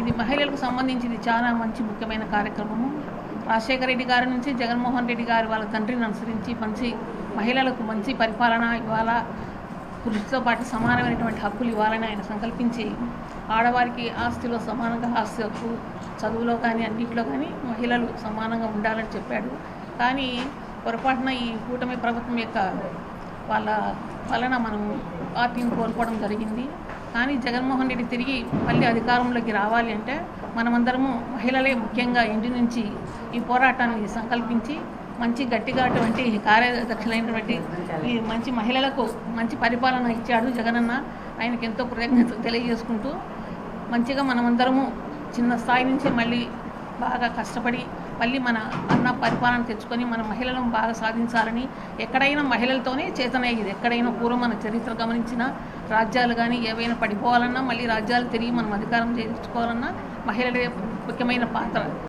ఇది మహిళలకు సంబంధించింది చాలా మంచి ముఖ్యమైన కార్యక్రమము. రాజశేఖర రెడ్డి గారి నుంచి జగన్మోహన్ రెడ్డి గారి వాళ్ళ తండ్రిని అనుసరించి మంచి మహిళలకు మంచి పరిపాలన ఇవ్వాలా పురుషులతో పాటు సమానమైనటువంటి హక్కులు ఇవ్వాలని ఆయన సంకల్పించి ఆడవారికి ఆస్తిలో సమానంగా ఆస్తి హక్కు చదువులో కానీ అన్నింటిలో కానీ మహిళలు సమానంగా ఉండాలని చెప్పాడు. కానీ పొరపాటున ఈ కూటమి ప్రభుత్వం యొక్క వాళ్ళ వలన మనం పార్టీని కోల్పోవడం జరిగింది. కానీ జగన్మోహన్ రెడ్డి తిరిగి మళ్ళీ అధికారంలోకి రావాలి అంటే మనమందరము మహిళలే ముఖ్యంగా ఇంటి నుంచి ఈ పోరాటాన్ని సంకల్పించి మంచి గట్టిగా అటువంటి కార్యదక్షులైనటువంటి ఈ మంచి మహిళలకు మంచి పరిపాలన ఇచ్చాడు జగనన్న. ఆయనకి ఎంతో కృతజ్ఞతలు తెలియజేసుకుంటూ మంచిగా మనమందరము చిన్న స్థాయి నుంచి మళ్ళీ బాగా కష్టపడి మళ్ళీ మన అన్న పరిపాలన తెచ్చుకొని మన మహిళలను బాగా సాధించాలని ఎక్కడైనా మహిళలతోనే చేతన ఇది. ఎక్కడైనా పూర్వం మన చరిత్ర గమనించిన రాజ్యాలు కానీ ఏవైనా పడిపోవాలన్నా మళ్ళీ రాజ్యాలు తిరిగి మనం అధికారం చేయించుకోవాలన్నా మహిళలే ముఖ్యమైన పాత్ర.